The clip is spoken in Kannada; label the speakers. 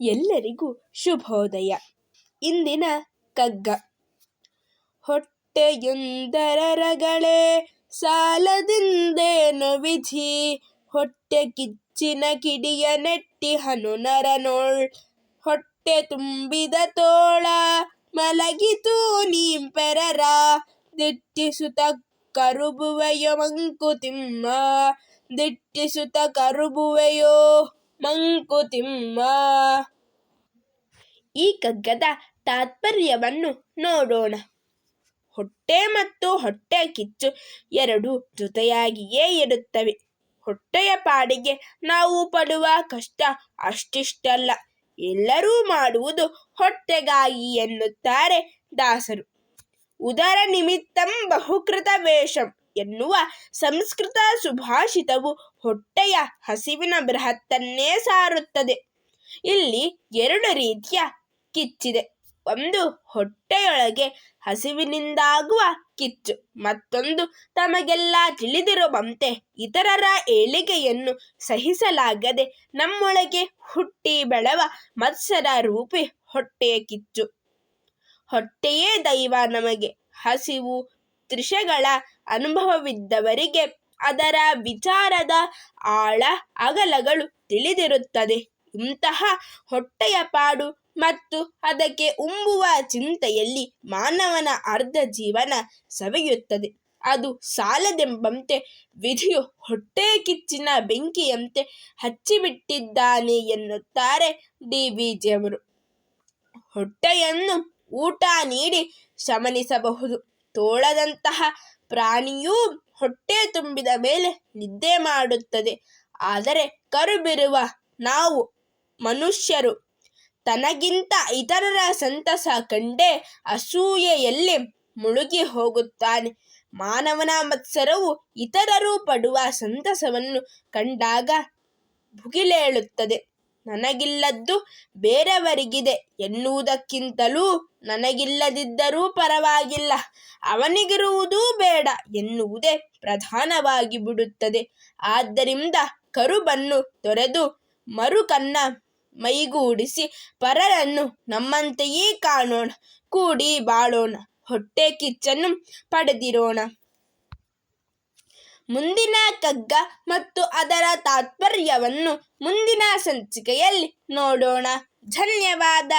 Speaker 1: ಎಲ್ಲರಿಗೂ ಶುಭೋದಯ. ಇಂದಿನ ಕಗ್ಗ. ಹೊಟ್ಟೆಯುಂದರರಗಳೇ ಸಾಲದಿಂದೇನು ವಿಧಿ? ಹೊಟ್ಟೆ ಕಿಚ್ಚಿನ ಕಿಡಿಯ ನೆಟ್ಟಿ ಹನುನರನೋಳ್ ಹೊಟ್ಟೆ ತುಂಬಿದ ತೋಳ, ಮಲಗಿತು ನೀಂಪೆರರ. ದಿಟ್ಟಿಸುತ್ತ ಕರುಬುವೆಯೋ ಮಂಕುತಿಮ್ಮ, ದಿಟ್ಟಿಸುತ್ತ ಕರುಬುವೆಯೋ ಮಂಕುತಿಮ್ಮ ಈ ಕಗ್ಗದ ತಾತ್ಪರ್ಯವನ್ನು ನೋಡೋಣ. ಹೊಟ್ಟೆ ಮತ್ತು ಹೊಟ್ಟೆ ಕಿಚ್ಚು ಎರಡು ಜೊತೆಯಾಗಿಯೇ ಇರುತ್ತವೆ. ಹೊಟ್ಟೆಯ ಪಾಡಿಗೆ ನಾವು ಪಡುವ ಕಷ್ಟ ಅಷ್ಟಿಷ್ಟಲ್ಲ. ಎಲ್ಲರೂ ಮಾಡುವುದು ಹೊಟ್ಟೆಗಾಗಿ ಎನ್ನುತ್ತಾರೆ ದಾಸರು. ಉದರ ನಿಮಿತ್ತಂ ಬಹುಕೃತ ವೇಷಂ. ಎನ್ನುವ ಸಂಸ್ಕೃತ ಸುಭಾಷಿತವು ಹೊಟ್ಟೆಯ ಹಸಿವಿನ ಬೃಹತ್ತನ್ನೇ ಸಾರುತ್ತದೆ. ಇಲ್ಲಿ ಎರಡು ರೀತಿಯ ಕಿಚ್ಚಿದೆ. ಒಂದು ಹೊಟ್ಟೆಯೊಳಗೆ ಹಸಿವಿನಿಂದಾಗುವ ಕಿಚ್ಚು, ಮತ್ತೊಂದು ತಮಗೆಲ್ಲ ತಿಳಿದಿರುವಂತೆ ಇತರರ ಏಳಿಗೆಯನ್ನು ಸಹಿಸಲಾಗದೆ ನಮ್ಮೊಳಗೆ ಹುಟ್ಟಿ ಬೆಳವ ಮತ್ಸರ ರೂಪಿ ಹೊಟ್ಟೆಯ ಕಿಚ್ಚು. ಹೊಟ್ಟೆಯೇ ದೈವ ನಮಗೆ. ಹಸಿವು, ತೃಷೆಗಳ ಅನುಭವವಿದ್ದವರಿಗೆ ಅದರ ವಿಚಾರದ ಆಳ ಅಗಲಗಳು ತಿಳಿದಿರುತ್ತದೆ. ಇಂತಹ ಹೊಟ್ಟೆಯ ಪಾಡು ಮತ್ತು ಅದಕ್ಕೆ ಉಂಬುವ ಚಿಂತೆಯಲ್ಲಿ ಮಾನವನ ಅರ್ಧ ಜೀವನ ಸವೆಯುತ್ತದೆ. ಅದು ಸಾಲದೆಂಬಂತೆ ವಿಧಿಯು ಹೊಟ್ಟೆ ಕಿಚ್ಚಿನ ಬೆಂಕಿಯಂತೆ ಹಚ್ಚಿಬಿಟ್ಟಿದ್ದಾನೆ ಎನ್ನುತ್ತಾರೆ ಡಿ. ವಿ. ಜಿಯವರು ಹೊಟ್ಟೆಯನ್ನು ಊಟ ನೀಡಿ ಶಮನಿಸಬಹುದು. ತೋಳದಂತಹ ಪ್ರಾಣಿಯೂ ಹೊಟ್ಟೆ ತುಂಬಿದ ಮೇಲೆ ನಿದ್ದೆ ಮಾಡುತ್ತದೆ. ಆದರೆ ಕರುಬಿರುವ ನಾವು ಮನುಷ್ಯರು, ತನಗಿಂತ ಇತರರ ಸಂತಸ ಕಂಡೇ ಅಸೂಯೆಯಲ್ಲಿ ಮುಳುಗಿ ಹೋಗುತ್ತಾನೆ. ಮಾನವನ ಮತ್ಸರವು ಇತರರು ಪಡುವ ಸಂತಸವನ್ನು ಕಂಡಾಗ ಭುಗಿಲೇಳುತ್ತದೆ. ನನಗಿಲ್ಲದ್ದು ಬೇರೆಯವರಿಗಿದೆ ಎನ್ನುವುದಕ್ಕಿಂತಲೂ ನನಗಿಲ್ಲದಿದ್ದರೂ ಪರವಾಗಿಲ್ಲ. ಅವನಿಗಿರುವುದೂ ಬೇಡ ಎನ್ನುವುದೇ ಪ್ರಧಾನವಾಗಿ ಬಿಡುತ್ತದೆ. ಆದ್ದರಿಂದ ಕರುಬನ್ನು ತೊರೆದು ಮರುಕನ್ನ ಮೈಗೂಡಿಸಿ ಪರರನ್ನು ನಮ್ಮಂತೆಯೇ ಕಾಣೋಣ. ಕೂಡಿ ಬಾಳೋಣ. ಹೊಟ್ಟೆ ಕಿಚ್ಚನ್ನು ಪಡೆದಿರೋಣ. ಮುಂದಿನ ಕಗ್ಗ ಮತ್ತು ಅದರ ತಾತ್ಪರ್ಯವನ್ನು ಮುಂದಿನ ಸಂಚಿಕೆಯಲ್ಲಿ ನೋಡೋಣ. ಧನ್ಯವಾದ.